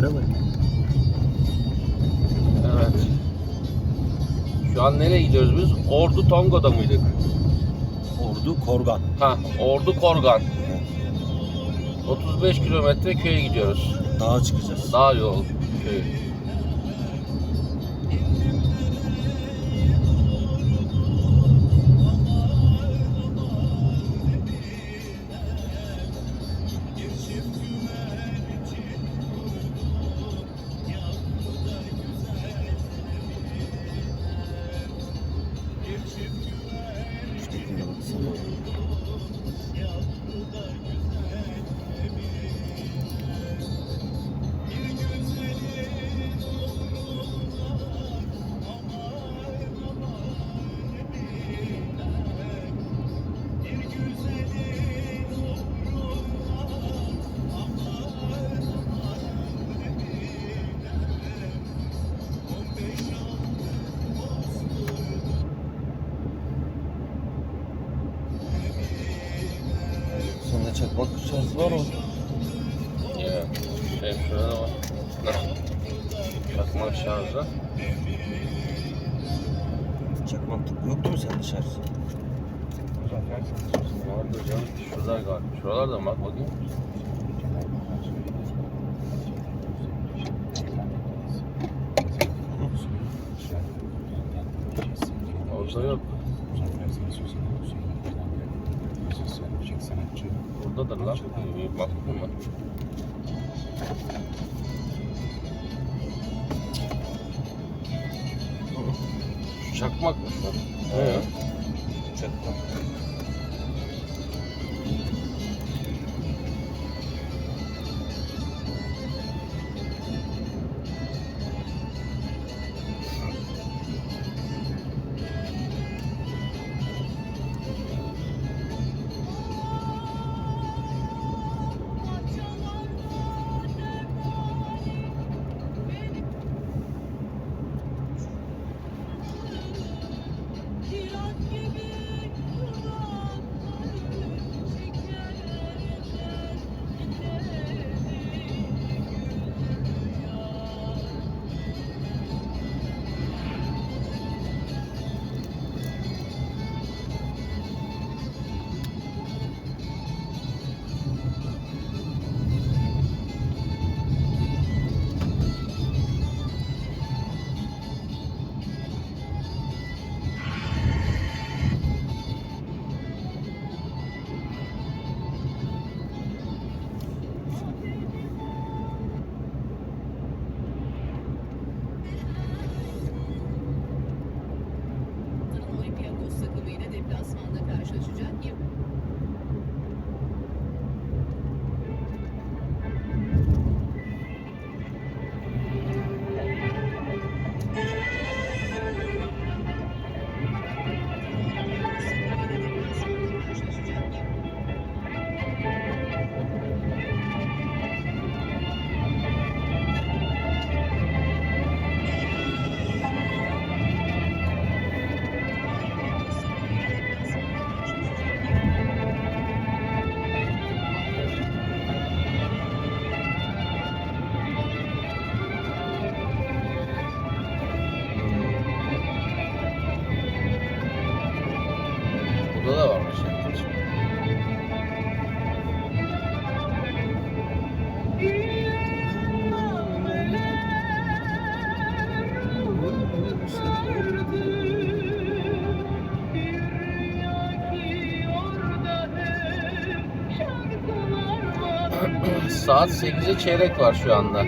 Fındıklara bak. Evet. Şu an nereye gidiyoruz biz? Ordu Tongo'da mıydık? Ordu Korgan. Ha, Ordu Korgan. 35 kilometre köye gidiyoruz. Dağa çıkacağız. Dağ yol köyü. Mı? Ya, şey şurada da var. Ne? Çakmak şarjı. Çakmak yok değil mi sende şarj? Vardır canım. Şurada galiba. Şuralarda mı? Bak bakayım. Orada yok. Buradadır lan. Bir baktın mı? Şu çakmak mı ya? Çakmak. Saat 8'e çeyrek var şu anda.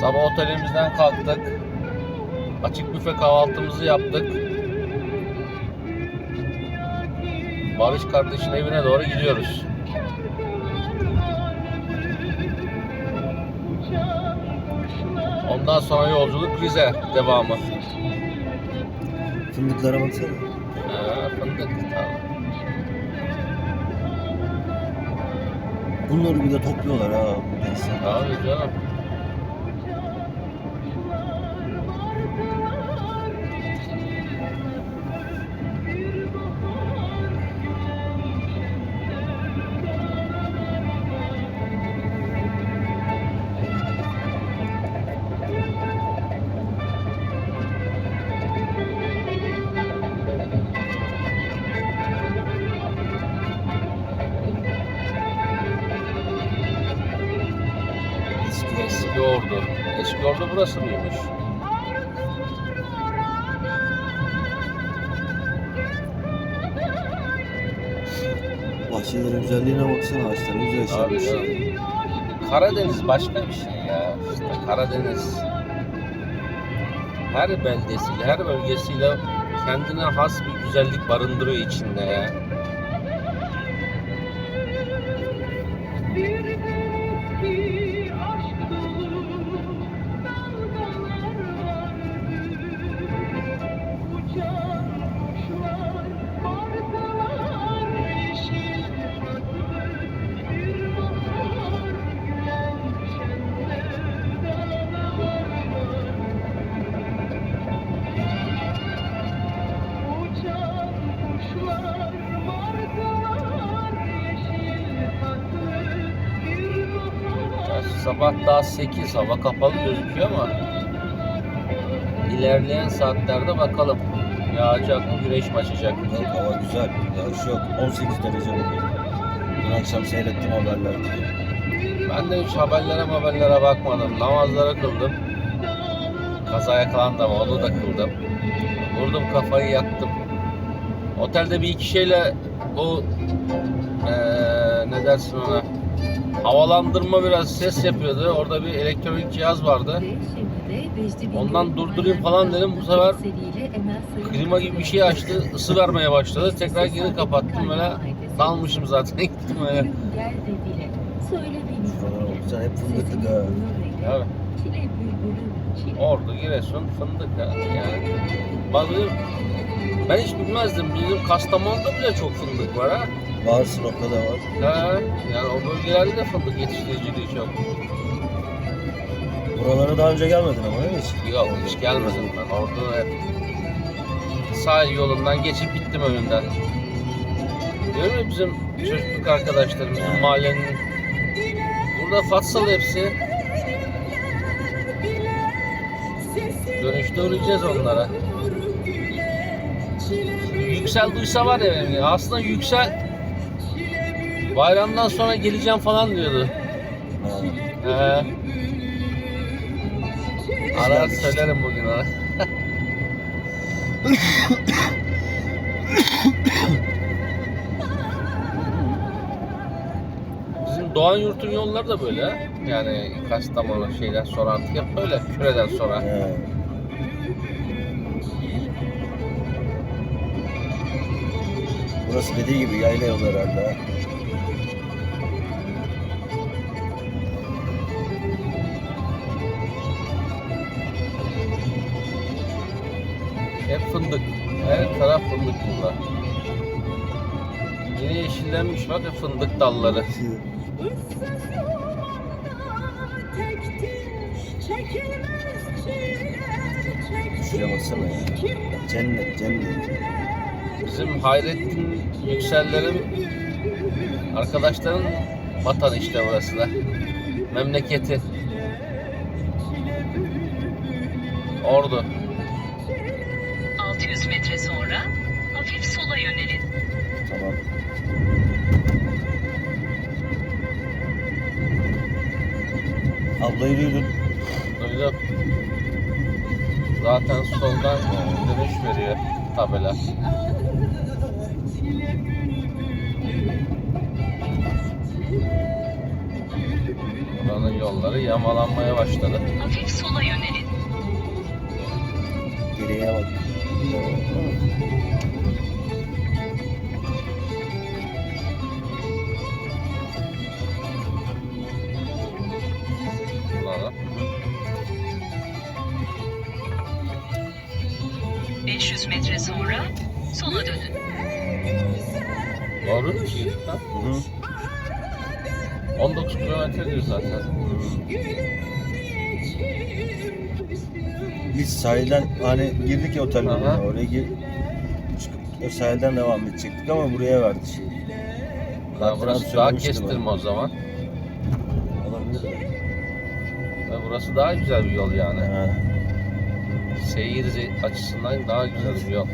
Sabah otelimizden kalktık. Açık büfe kahvaltımızı yaptık. Barış kardeşin evine doğru gidiyoruz. Ondan sonra yolculuk Rize devamı. Fındıklara baksana. Bunları bir de topluyorlar ha. Abi canım. Ordu burası mıymış? Bahçelerin güzelliğine baksana ağaçların güzel Abi yaşamış. ya. Karadeniz başka bir şey ya. İşte Karadeniz. Her beldesiyle, her bölgesiyle kendine has bir güzellik barındırıyor içinde ya. Daha 8 hava kapalı gözüküyor ama ilerleyen saatlerde bakalım yağacak mı güneş mi açacak mı? Yok hava güzel. Yağış yok. 18 derece bugün. Dün akşam seyrettim haberlerde. Ben de hiç haberlere haberlere bakmadım. Namazları kıldım. Kaza yakalandım onu da kıldım. Vurdum kafayı yattım. Otelde bir iki şeyle bu eee, ne dersin ona havalandırma biraz ses yapıyordu. Orada bir elektronik cihaz vardı. Ondan durdurayım falan dedim. Bu sefer klima gibi bir şey açtı. ısı vermeye başladı. Tekrar geri kapattım böyle. Dalmışım zaten gittim öyle. Baksana hep fındıklık ha. Evet. Ordu, Giresun, fındık ya. yani. Bazı ben hiç bilmezdim. Bizim Kastamonu'da bile çok fındık var ha. Var Sinop'ta da var. Ha, yani o bölgelerde de fındık yetiştiriciliği çok. Buralara daha önce gelmedin ama değil mi hiç? Yok hiç gelmedim ben. Orada hep sahil yolundan geçip gittim önünden. Diyorum ya bizim çocukluk arkadaşlarım, bizim mahallenin burada Fatsalı hepsi. Dönüşte uğrayacağız onlara. Yüksel duysa var ya benim. Aslında Yüksel bayramdan sonra geleceğim falan diyordu. Ee, arar söylerim bugün ona. Bizim Doğan Yurt'un yolları da böyle. Yani Kastamonu şeyden sonra artık hep böyle küreden sonra. Burası dediği gibi yayla yolu herhalde. Hep fındık. Her taraf fındık burada. Yine yeşillenmiş bak fındık dalları. Şuraya baksana ya. Cennet cennet. Bizim Hayrettin Yükseller'in arkadaşların vatanı işte burası da. Memleketi. Ordu. 600 metre sonra hafif sola yönelin. Tamam. Ablayı duydun. Duydum. Zaten soldan dönüş veriyor tabela. Buranın yolları yamalanmaya başladı. Hafif sola yönelin. Geriye bak. Bunlara. 500 metre sonra sola dönün. Doğru mu ki? Ha? Hı hı. 19 kilometre diyor zaten. Biz sahilden hani girdik ya otel Aha. bölümüne, oraya gir çıkıp o sahilden devam edecektik ama buraya verdi şey. Ya Zaten burası daha söylemiştim kestirme o zaman. Olabilir burası daha güzel bir yol yani. Ha. Seyir ze- açısından daha güzel bir yol.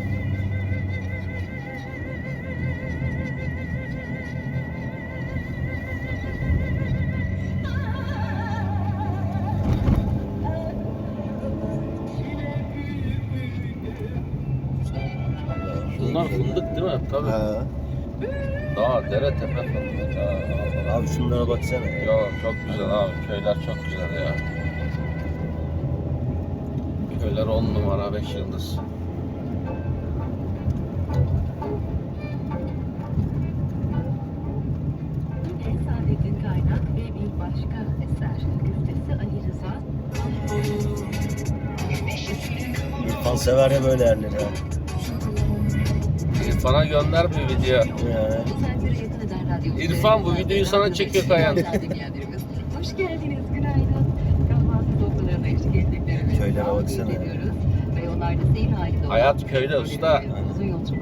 Tabii. Ha. Dağ, dere, tepe falan. Ya, Abi şunlara baksana. ya. Ya çok güzel abi. Köyler çok güzel ya. Köyler 10 numara 5 yıldız. Yine Saadettin Kaynak ve bir başka eser. Güftesi Ali Rıza. İrfan sever ya böyle yerleri. İrfan'a gönder bir video. İrfan, bu videoyu sana çekiyor Kayan. Hoş geldiniz, günaydın. Kahvaltı sofralarına eşlik ettiklerimizi Köylere baksana Hayat köyde usta.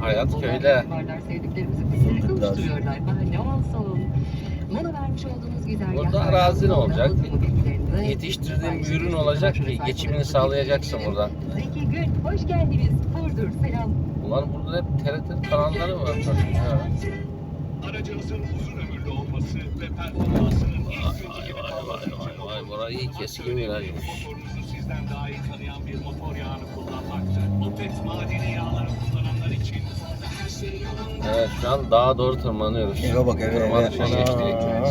Hayat köyde. ne Burada arazin sonra olacak. Yetiştirdiğin bir ürün olacak ki geçimini sağlayacaksın buradan. Zeki Gün, hoş geldiniz. Burdur, selam. Ulan burada hep TRT kanalları mı var? Ha. Aracınızın uzun ömürlü olması ve performansının ilk Vay vay vay vay vay burayı keskin virajmış. motorunuzu sizden daha iyi tanıyan bir motor yağını kullanmaktır. Opet madeni yağları kullananlar için her şey yolunda. Evet şu an dağa doğru tırmanıyoruz. Eve bak eve eve. Tırmanışa geçtik. Ana.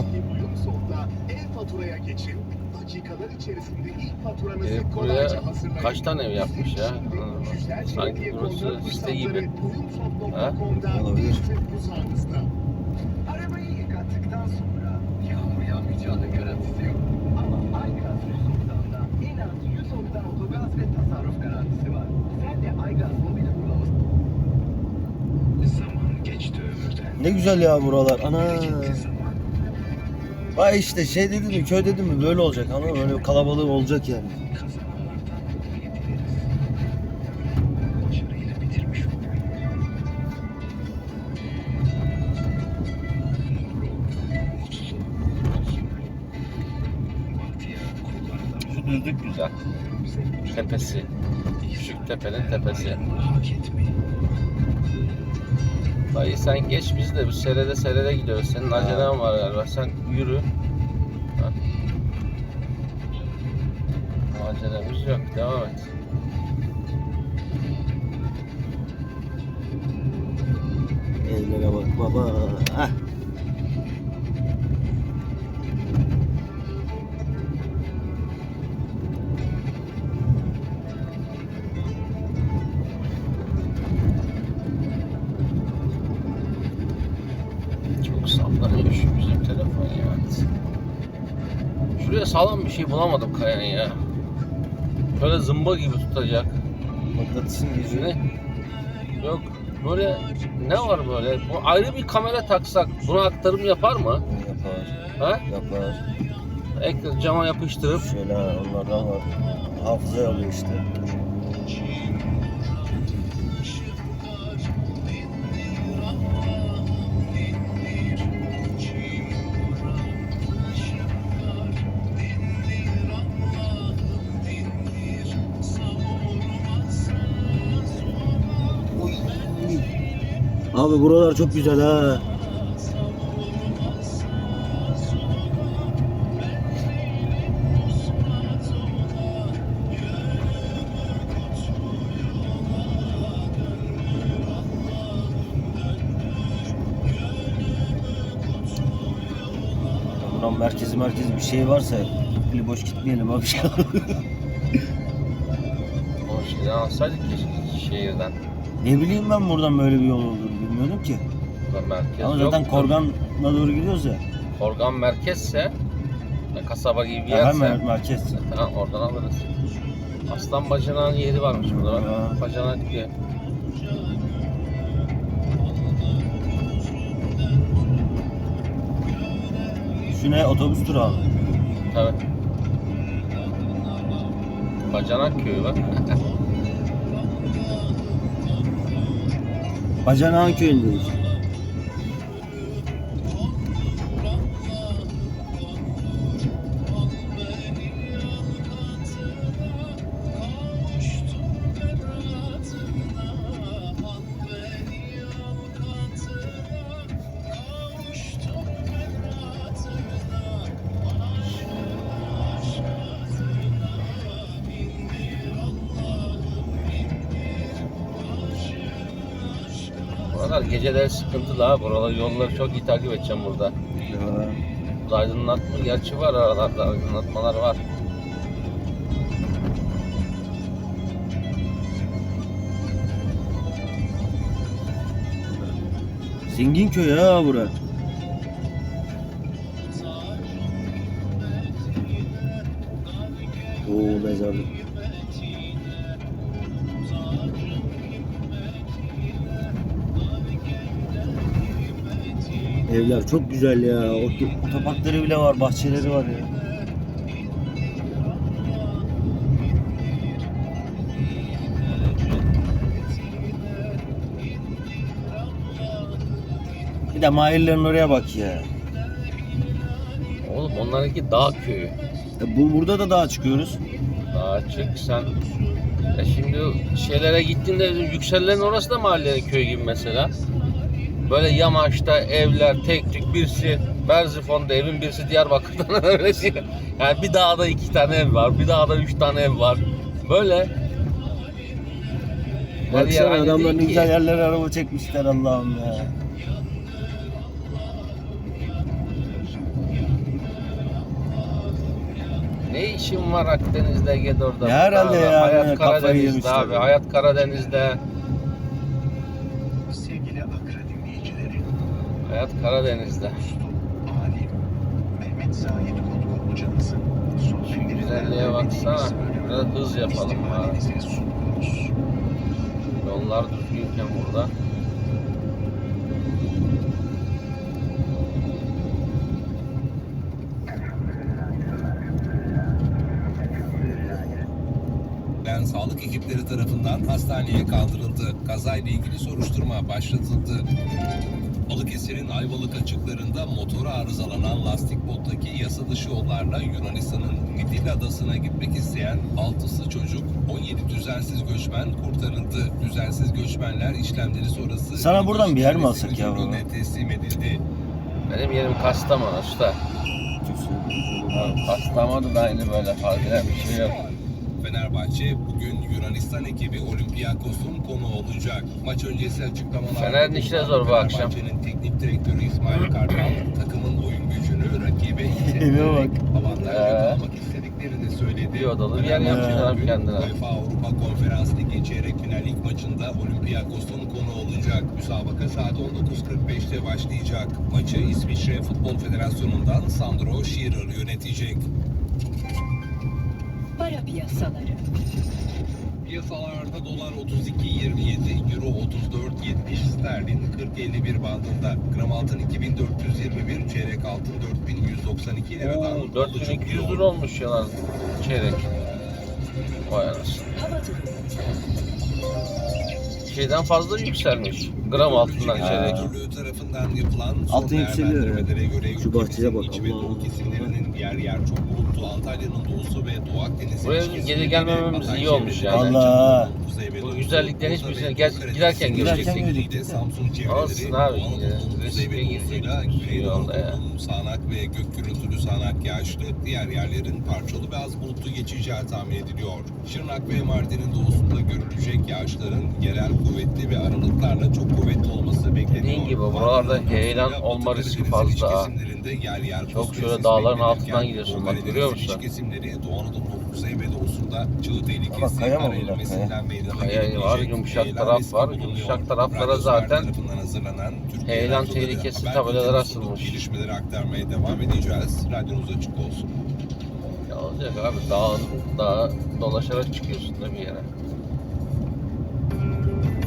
Sonunda e-faturaya geçin. Dakikalar içerisinde ilk faturanızı Herif buraya kolayca hazırlayın. kaç tane ev yapmış ya? Yüzlerce Sanki burası site gibi. uyumsop.com'da Olabilir. Arabayı yıkattıktan sonra yağmur yağmayacağının garantisi yok. Ama Aygaz Yüzok'tan da en az 100 oktan otogaz ve tasarruf garantisi var. Sen de Aygaz mobil uygulaması. Zaman geçti ömürden. Ne güzel ya buralar. Ana. Vay işte şey dedim mi köy dedim mi böyle olacak ama böyle kalabalık olacak yani. Düzlük güzel. Tepesi. Küçük tepenin tepesi. Dayı sen geç biz de bir seyrede seyrede gidiyoruz. Senin acelen var galiba. Sen yürü. Ha. Acelemiz yok. Devam et. Evlere bak baba. Heh. Şuraya sağlam bir şey bulamadım Kayan ya. Böyle zımba gibi tutacak. Mıknatısın. Ne? Yok. Böyle ne var böyle? Bu ayrı bir kamera taksak buna aktarım yapar mı? Yapar. Ha? Yapar. Ekran cama yapıştırıp Şöyle onlardan var. Hafıza alıyor işte. Abi buralar çok güzel ha. Buranın merkezi merkezi bir şey varsa eli boş gitmeyelim abi. o şeyden alsaydık keşke şehirden. ne bileyim ben buradan böyle bir yol olduğunu bilmiyordum ki. Merkez Ama zaten Korgan'a doğru gidiyoruz ya. Korgan merkezse ya kasaba gibi bir yerse hemen merkez. tamam, oradan alırız. Aslan bacanağın yeri varmış burada bak. Ya. Bacanak diye. Şu ne otobüs durağı. Tabii. Bacanak köyü bak. Bacanağın köyündeyiz. Buralar sıkıntılı ha. Buralar yolları çok iyi takip edeceğim burada. Ya. Aydınlatma gerçi var aralarda aydınlatmalar var. Zengin köy ha bura. Oo mezarlık. Evler çok güzel ya. Ot- Otoparkları bile var, bahçeleri var ya. Bir de mahallelerin oraya bak ya. Oğlum onlarınki dağ köyü. E bu burada da daha çıkıyoruz. Daha çık sen. E şimdi şeylere gittiğinde yükselen orası da mahallenin köyü gibi mesela. Böyle yamaçta evler tek tük birisi Merzifon'da evin birisi Diyarbakır'dan öylesi. Yani bir dağda iki tane ev var, bir dağda üç tane ev var. Böyle. Baksana adamlar ne güzel yerlere araba çekmişler Allah'ım ya. Ne işin var Akdeniz'de Ege'de orada? Ya herhalde ya, Hayat kafayı Karadeniz'de abi. ya. Hayat Karadeniz'de. Hayat Karadeniz'de. alim Mehmet Zahid Kutku son günlerinden güzelliğe baksana. Biraz hız yapalım. Yollar düzgünken burada. Ekipleri tarafından hastaneye kaldırıldı. Kazayla ilgili soruşturma başlatıldı. Balıkesir'in Ayvalık açıklarında motoru arızalanan lastik bottaki yasa dışı yollarla Yunanistan'ın Midilli Adası'na gitmek isteyen 6'sı çocuk, 17 düzensiz göçmen kurtarıldı. Düzensiz göçmenler işlemleri sonrası... Sana buradan bir yer mi alsak ya teslim edildi. Benim yerim Kastamonu usta. Kastamonu da aynı böyle fark eden bir şey yok. Fenerbahçe bugün Yunanistan ekibi Olympiakos'un konu olacak. Maç öncesi açıklamalar. Fener'in işleri zor bu akşam. Fenerbahçe'nin teknik direktörü İsmail Kartal takımın oyun gücünü rakibe Eve bak. avantaj Ee? yakalamak istediklerini söyledi. Bir odalı bir yer yapmışlar kendine. UEFA Avrupa Konferans Ligi çeyrek final ilk maçında Olympiakos'un konu olacak. Müsabaka saat 19.45'te başlayacak. Maçı İsviçre Futbol Federasyonu'ndan Sandro Shearer yönetecek. Para piyasaları. Piyasalarda dolar 32.27, euro 34.70, sterlin 40.51 bandında. Gram altın 2421, çeyrek altın 4192 liradan Oo, 4200 lira olmuş ya lan çeyrek. Vay anasını. Hava durumu. Şeyden fazla yükselmiş. Gram altından çeyrek. Altın yükseliyor ya. Şu bahçeye bak, Allah doğu Allah. kesimlerinin yer yer çok bulutlu, Antalya'nın doğusu ve Doğu Akdeniz'in Buraya geri gelmememiz iyi olmuş yani. Allah. Bu Bursa hiçbirisine gel- giderken görecektik. Ege'de Samsun çevreleri, Olsun abi, Doğu Anadolu'nun ya, ve sağanak gök gürültülü sağanak yağışlı, diğer yerlerin parçalı ve az bulutlu geçeceği tahmin ediliyor. Şırnak ve Mardin'in doğusunda görülecek yağışların yerel kuvvetli ve aralıklarla çok kuvvetli olması bekleniyor. Dediğin gibi buralarda heyelan olma riski fazla yer yer Çok şöyle dağların altından gidiyorsun bak, görüyor musun? kesimleri Doğu kuzey ve doğusunda çığ tehlikesi kaya mı bunlar, kaya? meydana Kaya gelebilecek var, yumuşak taraf riski var. bulunuyor. Yumuşak taraflara zaten tarafından hazırlanan Türkiye heyelan radyoları tehlikesi haber tabelalar bülteni sunup asılmış. Gelişmeleri aktarmaya devam edeceğiz. Radyonuz açık olsun. Ya olacak abi dağın dağa dolaşarak çıkıyorsun da bir yere.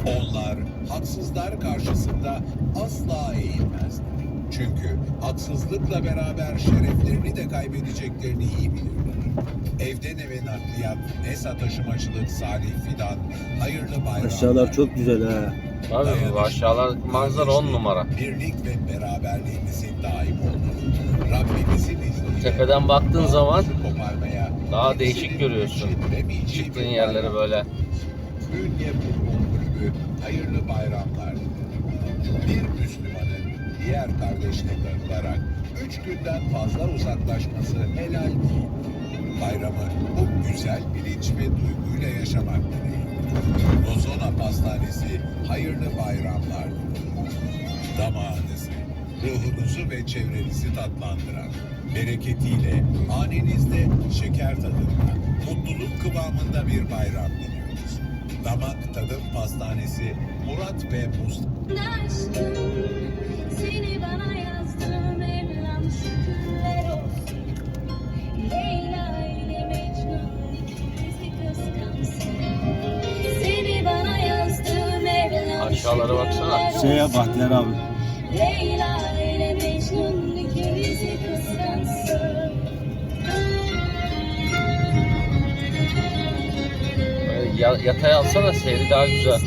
Onlar haksızlar karşısında asla eğilmezler. Çünkü haksızlıkla beraber şereflerini de kaybedeceklerini iyi bilirler. Evden eve nakliyat, ESA taşımacılık, Salih Fidan, hayırlı bayramlar. Aşağılar çok güzel ha. Abi bu aşağılar manzara on numara. Birlik ve beraberliğimizin daim olmalı. Rabbimizin izniyle. Tepeden baktığın zaman daha değişik görüyorsun. Çıktığın bir yerleri bayram. böyle. Ünye Futbol Kulübü hayırlı bayramlar. Bir Müslümanın diğer kardeşine darılarak üç günden fazla uzaklaşması helal değil. Bayramı bu güzel bilinç ve duyguyla yaşamak dileğiyle. Ozona Pastanesi hayırlı bayramlar. Damağınızı, ruhunuzu ve çevrenizi tatlandıran, bereketiyle hanenizde şeker tadında, mutluluk kıvamında bir bayram diliyoruz. Damak Tadım Pastanesi Murat ve Mustafa Aşkım seni bana yazdım Şey ya Bahtiyar abi. Leyla ile Mecnun ikimizi kıskansın Böyle ya- yatay alsana seyri daha güzel.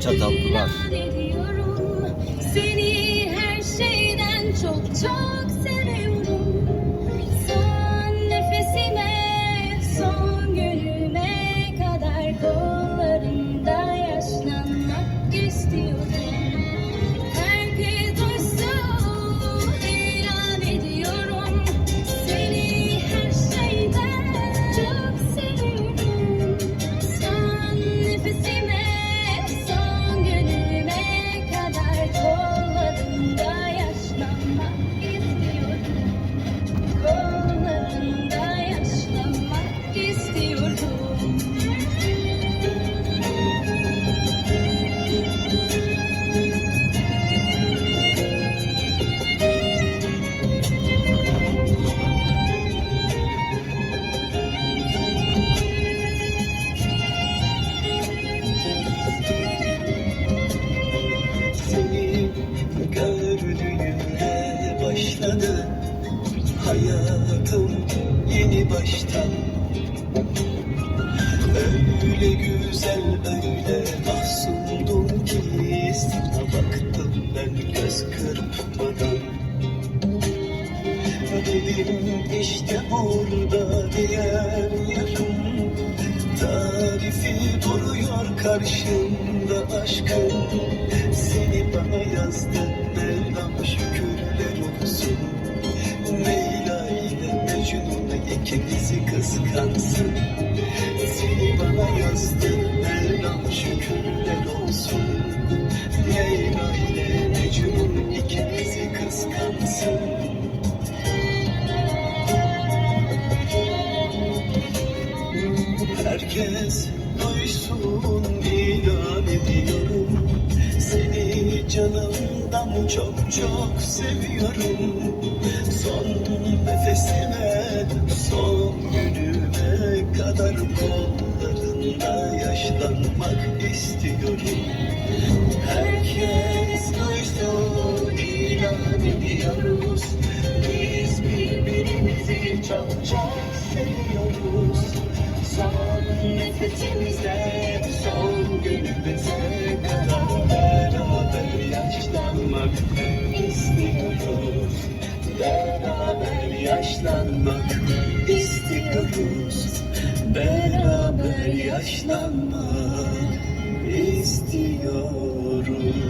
Çataldılar. ediyorum. Seni her şeyden çok çok göz kırpmadan Dedim işte burada diğer yarım Tarifi duruyor karşımda aşkım Seni bana yazdı Mevlam şükürler olsun. Leyla ile Mecnun ikimizi kıskansın. Seni bana yazdı Mevlam şükürler olsun Herkes duysun ilan ediyorum. Seni canımdan çok çok seviyorum. Son nefesime, son günüme kadar kollarında yaşlanmak istiyorum. Herkes duysun ilan ediyoruz Biz birbirimizi çok çok seviyoruz Son nefesimizde, son günümüze kadar beraber yaşlanmak istiyoruz. Beraber yaşlanmak istiyoruz. Beraber yaşlanmak istiyoruz.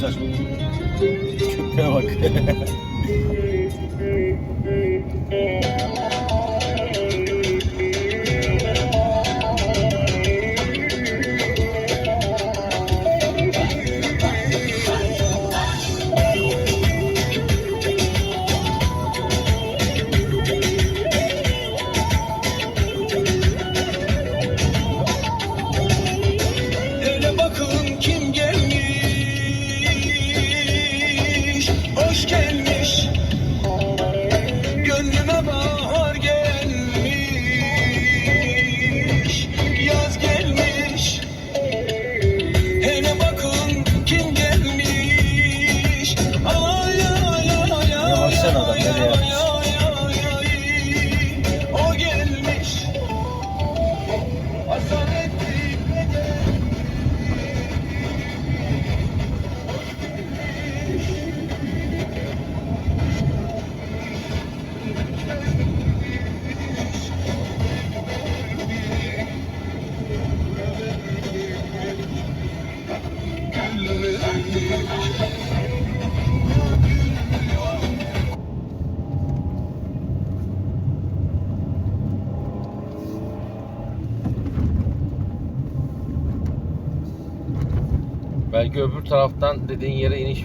Koymuşlar. Köpeğe bak.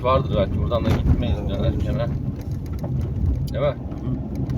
vardır belki. Buradan da gitmeyiz dönerken ha. Değil mi? Korgan'a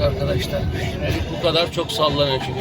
yaklaştık arkadaşlar. Bu kadar çok sallanıyor çünkü